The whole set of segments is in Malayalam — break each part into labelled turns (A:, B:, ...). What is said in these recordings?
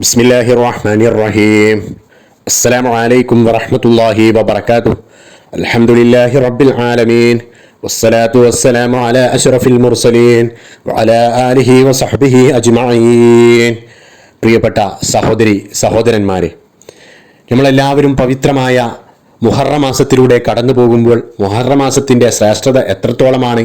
A: ബിസ്മില്ലാഹി റഹ്മാനി റഹീം അസ്സലാമു അലൈക്കും വറഹ്മത്തുള്ളാഹി വബറകാതുഹു. അൽഹംദുലില്ലാഹി റബ്ബിൽ ആലമീൻ. വസ്സലാത്തു വസ്സലാമു അലാ അഷ്റഫിൽ മുർസലീൻ. വഅലാ ആലിഹി വസ്വഹ്ബിഹി അജ്മഈൻ. പ്രിയപ്പെട്ട സഹോദരി സഹോദരന്മാരെ നമ്മളെല്ലാവരും പവിത്രമായ മുഹറ മാസത്തിലൂടെ കടന്നു പോകുമ്പോൾ മുഹറ മാസത്തിന്റെ ശ്രേഷ്ഠത എത്രത്തോളമാണ്?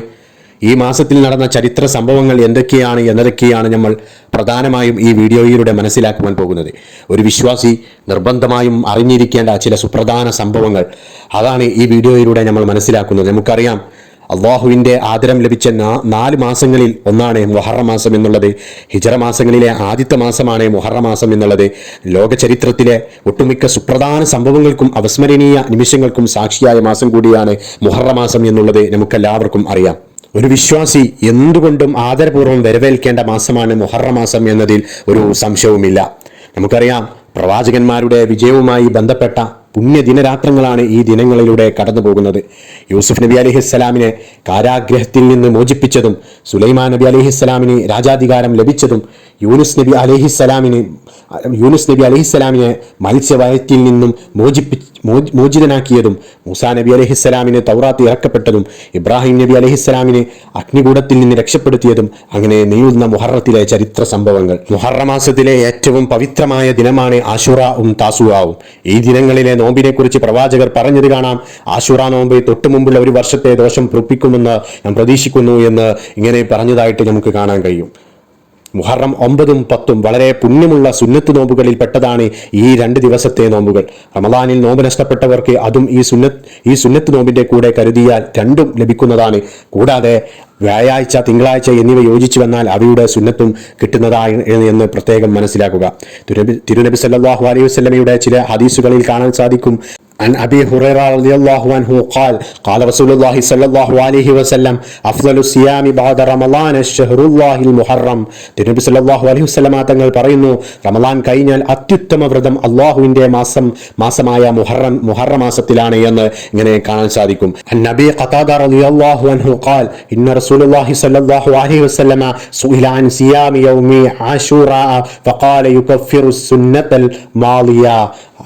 A: ഈ മാസത്തിൽ നടന്ന ചരിത്ര സംഭവങ്ങൾ എന്തൊക്കെയാണ് എന്നതൊക്കെയാണ് നമ്മൾ പ്രധാനമായും ഈ വീഡിയോയിലൂടെ മനസ്സിലാക്കുവാൻ പോകുന്നത്. ഒരു വിശ്വാസി നിർബന്ധമായും അറിഞ്ഞിരിക്കേണ്ട ചില സുപ്രധാന സംഭവങ്ങൾ അതാണ് ഈ വീഡിയോയിലൂടെ നമ്മൾ മനസ്സിലാക്കുന്നത്. നമുക്കറിയാം അള്ളാഹുവിന്റെ ആദരം ലഭിച്ച നാല് മാസങ്ങളിൽ ഒന്നാണ് മുഹറ മാസം എന്നുള്ളത്. ഹിജറ മാസങ്ങളിലെ ആദ്യത്തെ മാസമാണ് മുഹറ മാസം എന്നുള്ളത്. ലോക ചരിത്രത്തിലെ ഒട്ടുമിക്ക സുപ്രധാന സംഭവങ്ങൾക്കും അവസ്മരണീയ നിമിഷങ്ങൾക്കും സാക്ഷിയായ മാസം കൂടിയാണ് മുഹറ മാസം എന്നുള്ളത്. നമുക്കെല്ലാവർക്കും അറിയാം. ഒരു വിശ്വാസി എന്തുകൊണ്ടും ആദരപൂർവം വരവേൽക്കേണ്ട മാസമാണ് മൊഹറ മാസം എന്നതിൽ ഒരു സംശയവുമില്ല. നമുക്കറിയാം പ്രവാചകന്മാരുടെ വിജയവുമായി ബന്ധപ്പെട്ട പുണ്യദിനരാത്രങ്ങളാണ് ഈ ദിനങ്ങളിലൂടെ കടന്നു പോകുന്നത് യൂസുഫ് നബി അലിഹിസ്സലാമിനെ കാരാഗ്രഹത്തിൽ നിന്ന് മോചിപ്പിച്ചതും സുലൈമാൻ നബി അലിഹിസ്സലാമിന് രാജാധികാരം ലഭിച്ചതും യൂനുസ് നബി അലിഹിസ്സലാമിന് യൂനുസ് നബി അലിഹിസ്സലാമിനെ മത്സ്യവയറ്റിൽ നിന്നും മോചിപ്പി മോചി- മോചിതനാക്കിയതും മൂസാ നബി അലഹിസ്സലാമിന് തൗറാത്ത് ഇറക്കപ്പെട്ടതും ഇബ്രാഹിം നബി അലഹിസ്സലാമിനെ അഗ്നികൂടത്തിൽ നിന്ന് രക്ഷപ്പെടുത്തിയതും അങ്ങനെ നെയ്യുന്ന മുഹറത്തിലെ ചരിത്ര സംഭവങ്ങൾ. മുഹറ മാസത്തിലെ ഏറ്റവും പവിത്രമായ ദിനമാണ് ആഷുറാവും താസുവാവും ഈ ദിനങ്ങളിലെ നോമ്പിനെ കുറിച്ച് പ്രവാചകർ പറഞ്ഞത് കാണാം. ആശുറ നോമ്പ് തൊട്ടു മുമ്പുള്ള ഒരു വർഷത്തെ ദോഷം പൊപ്പിക്കുമെന്ന് ഞാൻ പ്രതീക്ഷിക്കുന്നു എന്ന് ഇങ്ങനെ പറഞ്ഞതായിട്ട് നമുക്ക് കാണാൻ കഴിയും. മുഹറം ഒമ്പതും പത്തും വളരെ പുണ്യമുള്ള സുന്നത്ത് നോമ്പുകളിൽ പെട്ടതാണ് ഈ രണ്ട് ദിവസത്തെ നോമ്പുകൾ. റമദാനിൽ നോമ്പ് നഷ്ടപ്പെട്ടവർക്ക് അതും ഈ സുന്നത്ത് ഈ സുന്നത്ത് നോമ്പിന്റെ കൂടെ കരുതിയാൽ രണ്ടും ലഭിക്കുന്നതാണ്. കൂടാതെ വ്യാഴാഴ്ച തിങ്കളാഴ്ച എന്നിവ യോജിച്ചു വന്നാൽ അവയുടെ സുന്നത്തും കിട്ടുന്നതായി എന്ന് പ്രത്യേകം മനസ്സിലാക്കുക. തിരുനബി സല്ലല്ലാഹു അലൈഹി വസല്ലമയുടെ ചില ഹദീസുകളിൽ കാണാൻ സാധിക്കും. عن أبي هريرة رضي الله عنه قال قال رسول الله صلى الله عليه وسلم أفضل الصيام بعد رمضان الشهر الله المحرم തിരുനബി സല്ലല്ലാഹു അലൈഹി വസല്ലമ തങ്ങൾ പറയുന്നു റമളാൻ കഴിഞ്ഞാൽ അത്യുത്തമ വ്രതം അള്ളാഹുവിന്റെ മാസം മാസമായ മുഹറം മുഹറ മാസത്തിലാണ് എന്ന് ഇങ്ങനെ കാണാൻ സാധിക്കും നബി ഖതാദ റളിയല്ലാഹു അൻഹു قال إن رسول الله صلى الله عليه وسلم سئل عن صيام يوم عاشوراء فقال يكفر السنة الماضية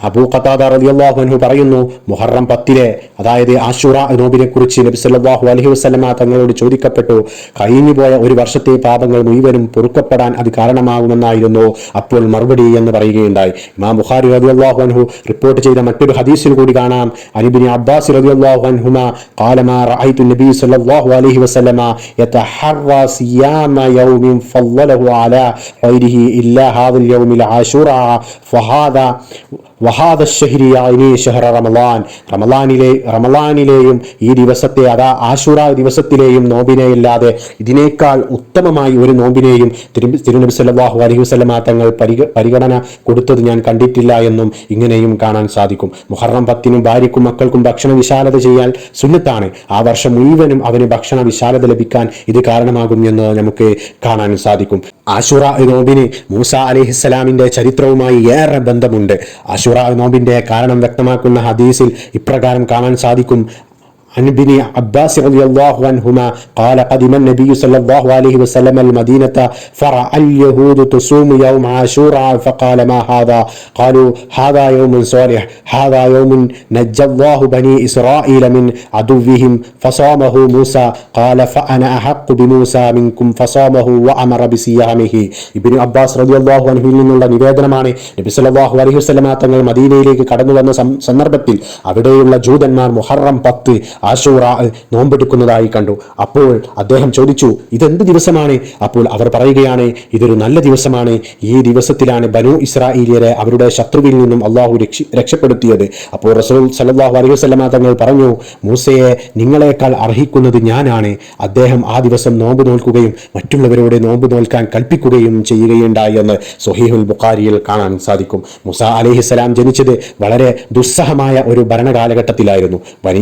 A: അബൂ ഖത്താദ റളിയല്ലാഹു അൻഹു പറയുന്നു മുഹറം പത്തിലെ അതായത് ആഷുറ നോബിനെ കുറിച്ച് നബി സല്ലല്ലാഹു അലൈഹി വസല്ലമ തങ്ങളോട് ചോദിക്കപ്പെട്ടു കഴിഞ്ഞുപോയ ഒരു വർഷത്തെ പാപങ്ങൾ മുഴുവനും പൊറുക്കപ്പെടാൻ അത് കാരണമാകുമെന്നായിരുന്നു അപ്പോൾ മറുപടി എന്ന് പറയുകയുണ്ടായി ഇമാം ബുഖാരി റളിയല്ലാഹു അൻഹു റിപ്പോർട്ട് ചെയ്ത മറ്റൊരു ഹദീസിൽ കൂടി കാണാം അനിബിനി അബ്ബാസ് റളിയല്ലാഹു അൻഹുമ قال ما رأيت النبي صلى الله عليه وسلم يتحرى صيام يوم فضله على غيره إلا هذا اليوم العاشوراء فهذا വഹാദ ഷഹ്രിയാനി ഷഹറ റമലാൻ. റമലാനിലെ റമലാനിലെയും ഈ ദിവസത്തെ അതാ ആശുറ ദിവസത്തിലെയും നോമ്പിനെയല്ലാതെ ഇതിനേക്കാൾ ഉത്തമമായി ഒരു നോമ്പിനെയും തിരു തിരുനബി സല്ലാഹു അലൈഹി വസല്ലമ തങ്ങൾ പരിഗണന കൊടുത്തത് ഞാൻ കണ്ടിട്ടില്ല എന്നും ഇങ്ങനെയും കാണാൻ സാധിക്കും. മുഹറം പത്തിനും ഭാര്യക്കും മക്കൾക്കും ഭക്ഷണ വിശാലത ചെയ്യാൻ സുന്നത്താണ്. ആ വർഷം മുഴുവനും അവന് ഭക്ഷണ വിശാലത ലഭിക്കാൻ ഇത് കാരണമാകും എന്ന് നമുക്ക് കാണാൻ സാധിക്കും. ആഷുറ നോബിന് മൂസ അലിഹിസ്സലാമിന്റെ ചരിത്രവുമായി ഏറെ ബന്ധമുണ്ട്. ആശുറ നോമ്പിന്റെ കാരണം വ്യക്തമാക്കുന്ന ഹദീസിൽ ഇപ്രകാരം കാണാൻ സാധിക്കും. عن ابن عباس رضي الله عنهما قال قدم النبي صلى الله عليه وسلم المدينة فرأى اليهود تصوم يوم عاشوراء فقال ما هذا قالوا هذا يوم صالح هذا يوم نجى الله بني إسرائيل من عدوهم فصامه موسى قال فأنا أحق بموسى منكم فصامه وأمر بصيامه ഇബിന് അബ്ബാസ് റളിയല്ലാഹു അൻഹുവിൽ നിന്നുള്ള നിവേദനമാണ് നബി സല്ലല്ലാഹു അലൈഹി വസല്ലമ തങ്ങൾ മദീനയിലേക്ക് കടന്നു വന്ന സം- സന്ദർഭത്തിൽ അവിടെയുള്ള ജൂതന്മാർ മുഹറം പത്ത് ആഷൂറ നോമ്പെടുക്കുന്നതായി കണ്ടു. അപ്പോൾ അദ്ദേഹം ചോദിച്ചു ഇതെന്ത് ദിവസമാണ്? അപ്പോൾ അവർ പറയുകയാണ് ഇതൊരു നല്ല ദിവസമാണ്. ഈ ദിവസത്തിലാണ് ബനു ഇസ്രായേലിയരെ അവരുടെ ശത്രുവിൽ നിന്നും അള്ളാഹു രക്ഷ രക്ഷപ്പെടുത്തിയത്. അപ്പോൾ റസൂൽ സല്ലല്ലാഹു അലൈഹി വസ്ലമ തങ്ങൾ പറഞ്ഞു മൂസയെ നിങ്ങളെക്കാൾ അർഹിക്കുന്നത് ഞാനാണ്. അദ്ദേഹം ആ ദിവസം നോമ്പ് നോൽക്കുകയും മറ്റുള്ളവരോട് നോമ്പ് നോൽക്കാൻ കൽപ്പിക്കുകയും ചെയ്യുകയുണ്ടായി എന്ന് സൊഹീഹുൽ ബുഖാരിയിൽ കാണാൻ സാധിക്കും. മുസ അലിഹിസ്സലാം ജനിച്ചത് വളരെ ദുസ്സഹമായ ഒരു ഭരണകാലഘട്ടത്തിലായിരുന്നു. ബനി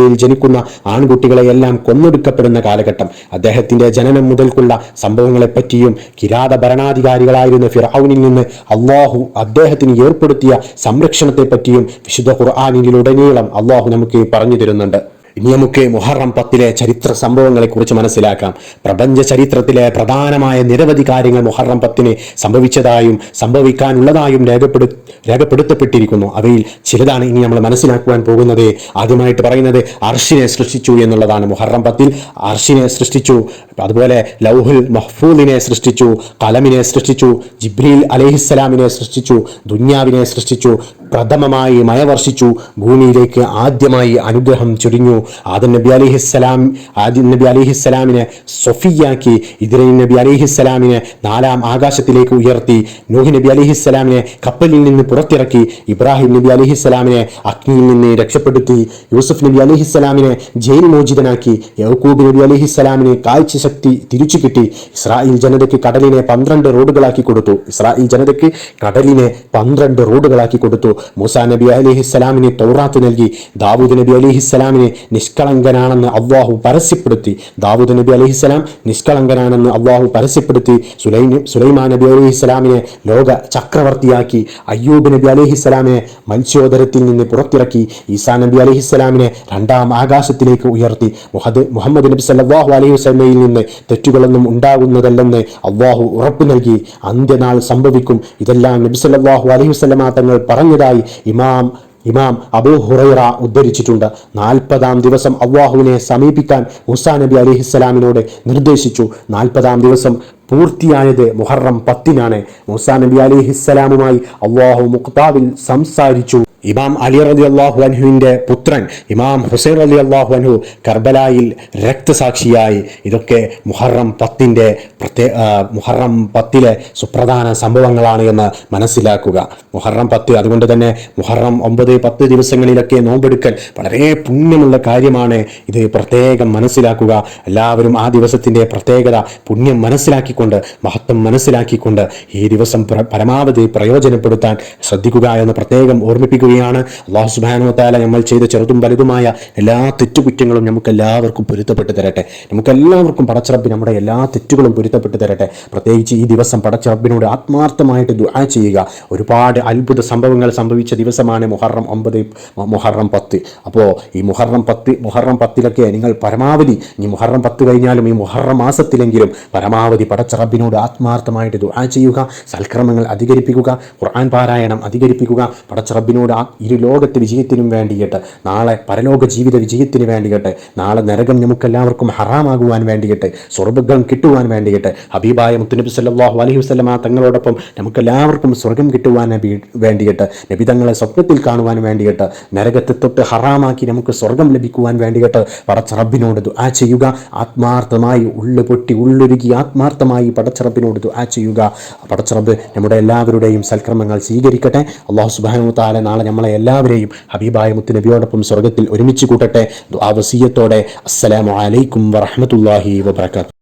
A: ഇസ്രായേലിയിൽ ജനിക്കുന്ന ആൺകുട്ടികളെയെല്ലാം കൊന്നൊടുക്കപ്പെടുന്ന കാലഘട്ടം. അദ്ദേഹത്തിന്റെ ജനനം മുതൽക്കുള്ള സംഭവങ്ങളെപ്പറ്റിയും കിരാത ഭരണാധികാരികളായിരുന്ന ഫിറൌനിൽ നിന്ന് അള്ളാഹു അദ്ദേഹത്തിന് ഏർപ്പെടുത്തിയ സംരക്ഷണത്തെപ്പറ്റിയും വിശുദ്ധ ഖുർആാനിലുടനീളം അള്ളാഹു നമുക്ക് പറഞ്ഞു തരുന്നുണ്ട്. ഇനി നമുക്ക് മുഹറം പത്തിലെ ചരിത്ര സംഭവങ്ങളെ കുറിച്ച് മനസ്സിലാക്കാം. പ്രപഞ്ച ചരിത്രത്തിലെ പ്രധാനമായ നിരവധി കാര്യങ്ങൾ മുഹറം പത്തിന് സംഭവിച്ചതായും സംഭവിക്കാനുള്ളതായും രേഖപ്പെടു രേഖപ്പെടുത്തപ്പെട്ടിരിക്കുന്നു. അവയിൽ ചിലതാണ് ഇനി നമ്മൾ മനസ്സിലാക്കുവാൻ പോകുന്നത്. ആദ്യമായിട്ട് പറയുന്നത് അർഷിനെ സൃഷ്ടിച്ചു എന്നുള്ളതാണ്. മുഹറം പത്തിൽ അർഷിനെ സൃഷ്ടിച്ചു അതുപോലെ ലൗഹുൽ മഹ്ഫൂദിനെ സൃഷ്ടിച്ചു കലമിനെ സൃഷ്ടിച്ചു ജിബ്രീൽ അലഹിസ്സലാമിനെ സൃഷ്ടിച്ചു ദുന്യാവിനെ സൃഷ്ടിച്ചു പ്രഥമമായി മഴ വർഷിച്ചു. ഭൂമിയിലേക്ക് ആദ്യമായി അനുഗ്രഹം ചൊരിഞ്ഞു. ആദം നബി അലിഹിസ്സലാം ആദ്യം നബി അലിഹിസ്സലാമിനെ സൊഫിയാക്കി. ഇതിരൻ നബി അലിഹിസ്സലാമിനെ നാലാം ആകാശത്തിലേക്ക് ഉയർത്തി. നോഹി നബി അലിഹിസ്സലാമിനെ കപ്പലിൽ നിന്ന് പുറത്തിറക്കി. ഇബ്രാഹിം നബി അലിഹിസ്സലാമിനെ അഗ്നിയിൽ നിന്ന് രക്ഷപ്പെടുത്തി. യൂസുഫ് നബി അലിഹിസ്സലാമിനെ ജയിൽ മോചിതനാക്കി. യഹൂബ് നബി അലിഹിസ്സലാമിനെ കാഴ്ച ശക്തി തിരിച്ചു കിട്ടി. ഇസ്രായേൽ ജനതയ്ക്ക് കടലിനെ പന്ത്രണ്ട് റോഡുകളാക്കി കൊടുത്തു. ഇസ്രായേൽ ജനതയ്ക്ക് കടലിനെ പന്ത്രണ്ട് റോഡുകളാക്കി കൊടുത്തു. മൂസാ നബി അലിഹിസ്സലാമിന് തൗറാത്ത് നൽകി. ദാവൂദ് നബി അലിഹിസ്സലാമിനെ നിഷ്കളങ്കനാണെന്ന് അള്ളാഹു പരസ്യപ്പെടുത്തി. ദാവൂദ് നബി അലിഹിസ്സലാം നിഷ്കളങ്കനാണെന്ന് അള്ളാഹു പരസ്യപ്പെടുത്തി. സുലൈ സുലൈമാൻ നബി അലിഹിസ്സലാമിനെ ലോക ചക്രവർത്തിയാക്കി. അയ്യൂബ് നബി അലിഹിസ്സലാമിനെ മത്സ്യോദരത്തിൽ നിന്ന് പുറത്തിറക്കി. ഈസാ നബി അലിഹിസ്സലാമിനെ രണ്ടാം ആകാശത്തിലേക്ക് ഉയർത്തി. മുഹദ് മുഹമ്മദ് നബി സല്ലാഹു അലൈഹി വസ്ലമയിൽ നിന്ന് തെറ്റുകളൊന്നും ഉണ്ടാകുന്നതല്ലെന്ന് അള്ളാഹു ഉറപ്പു നൽകി. അന്ത്യനാൾ സംഭവിക്കും. ഇതെല്ലാം നബി സല്ലാഹു അലൈഹി വസ്ലമ തങ്ങൾ പറഞ്ഞതായി ഇമാം ഇമാം അബൂ ഹുറൈറ ഉദ്ധരിച്ചിട്ടുണ്ട്. നാൽപ്പതാം ദിവസം അള്ളാഹുവിനെ സമീപിക്കാൻ മുസാ നബി അലിഹിസ്സലാമിനോട് നിർദ്ദേശിച്ചു. നാൽപ്പതാം ദിവസം പൂർത്തിയായത് മുഹറം പത്തിനാണ്. മുസാ നബി അലിഹിസ്സലാമുമായി അള്ളാഹു മുക്താവിൽ സംസാരിച്ചു. ഇമാം അലി റലി അള്ളാഹു പുത്രൻ ഇമാം ഹുസൈൻ അലി അള്ളാഹു അൻഹു കർബലായിൽ രക്തസാക്ഷിയായി ഇതൊക്കെ മുഹറം പത്തിന്റെ പ്രത്യേക മുഹറം പത്തിലെ സുപ്രധാന സംഭവങ്ങളാണ് എന്ന് മനസ്സിലാക്കുക. മുഹറം പത്ത് അതുകൊണ്ട് തന്നെ മുഹറം ഒമ്പത് പത്ത് ദിവസങ്ങളിലൊക്കെ നോമ്പെടുക്കൽ വളരെ പുണ്യമുള്ള കാര്യമാണ്. ഇത് പ്രത്യേകം മനസ്സിലാക്കുക. എല്ലാവരും ആ ദിവസത്തിന്റെ പ്രത്യേകത പുണ്യം മനസ്സിലാക്കിക്കൊണ്ട് മഹത്വം മനസ്സിലാക്കിക്കൊണ്ട് ഈ ദിവസം പരമാവധി പ്രയോജനപ്പെടുത്താൻ ശ്രദ്ധിക്കുക എന്ന് പ്രത്യേകം ഓർമ്മിപ്പിക്കുക പറയുകയാണ് അള്ളാഹു സുബാനുവത്താല നമ്മൾ ചെയ്ത ചെറുതും വലുതുമായ എല്ലാ തെറ്റുകുറ്റങ്ങളും നമുക്ക് എല്ലാവർക്കും പൊരുത്തപ്പെട്ട് തരട്ടെ. നമുക്ക് എല്ലാവർക്കും പടച്ചറബ് നമ്മുടെ എല്ലാ തെറ്റുകളും പൊരുത്തപ്പെട്ട് തരട്ടെ. പ്രത്യേകിച്ച് ഈ ദിവസം പടച്ചറബിനോട് ആത്മാർത്ഥമായിട്ട് ദുആ ചെയ്യുക. ഒരുപാട് അത്ഭുത സംഭവങ്ങൾ സംഭവിച്ച ദിവസമാണ് മുഹറം ഒമ്പത് മുഹറം പത്ത്. അപ്പോൾ ഈ മുഹറം പത്ത് മുഹറം പത്തിലൊക്കെ നിങ്ങൾ പരമാവധി ഈ മുഹറം പത്ത് കഴിഞ്ഞാലും ഈ മുഹറം മാസത്തിലെങ്കിലും പരമാവധി പടച്ചറബിനോട് ആത്മാർത്ഥമായിട്ട് ദുആ ചെയ്യുക. സൽക്രമങ്ങൾ അധികരിപ്പിക്കുക. ഖുർആൻ പാരായണം അധികരിപ്പിക്കുക. പടച്ചറബിനോട് ഇരു ലോകത്ത് വിജയത്തിനും വേണ്ടിയിട്ട് നാളെ പരലോക ജീവിത വിജയത്തിന് വേണ്ടിയിട്ട് നാളെ നരകം നമുക്കെല്ലാവർക്കും ഹറാമാകുവാൻ വേണ്ടിയിട്ട് സ്വർഗം കിട്ടുവാൻ വേണ്ടിയിട്ട് ഹബീബായ മുത്തുനബി സല്ലാഹു അലഹി വസ്ലമ തങ്ങളോടൊപ്പം നമുക്കെല്ലാവർക്കും സ്വർഗം കിട്ടുവാൻ വേണ്ടിയിട്ട് നബി തങ്ങളെ സ്വപ്നത്തിൽ കാണുവാൻ വേണ്ടിയിട്ട് നരകത്തെ തൊട്ട് ഹറാമാക്കി നമുക്ക് സ്വർഗം ലഭിക്കുവാൻ വേണ്ടിയിട്ട് പടച്ചറബിനോട് ആ ചെയ്യുക. ആത്മാർത്ഥമായി ഉള്ളു പൊട്ടി ഉള്ളൊരുക്കി ആത്മാർത്ഥമായി പടച്ചറബിനോട് ആ ചെയ്യുക. പടച്ചറബ് നമ്മുടെ എല്ലാവരുടെയും സൽക്രമങ്ങൾ സ്വീകരിക്കട്ടെ. അള്ളാഹു സുബാനു താല നാളെ നമ്മളെ എല്ലാവരെയും ഹബീബായ മുത്തുനബിയോടൊപ്പം സ്വർഗത്തിൽ ഒരുമിച്ച് കൂട്ടട്ടെ. ആ അസ്സലാമു അലൈക്കും വറഹമത്തല്ലാഹി വബർക്കാത്തു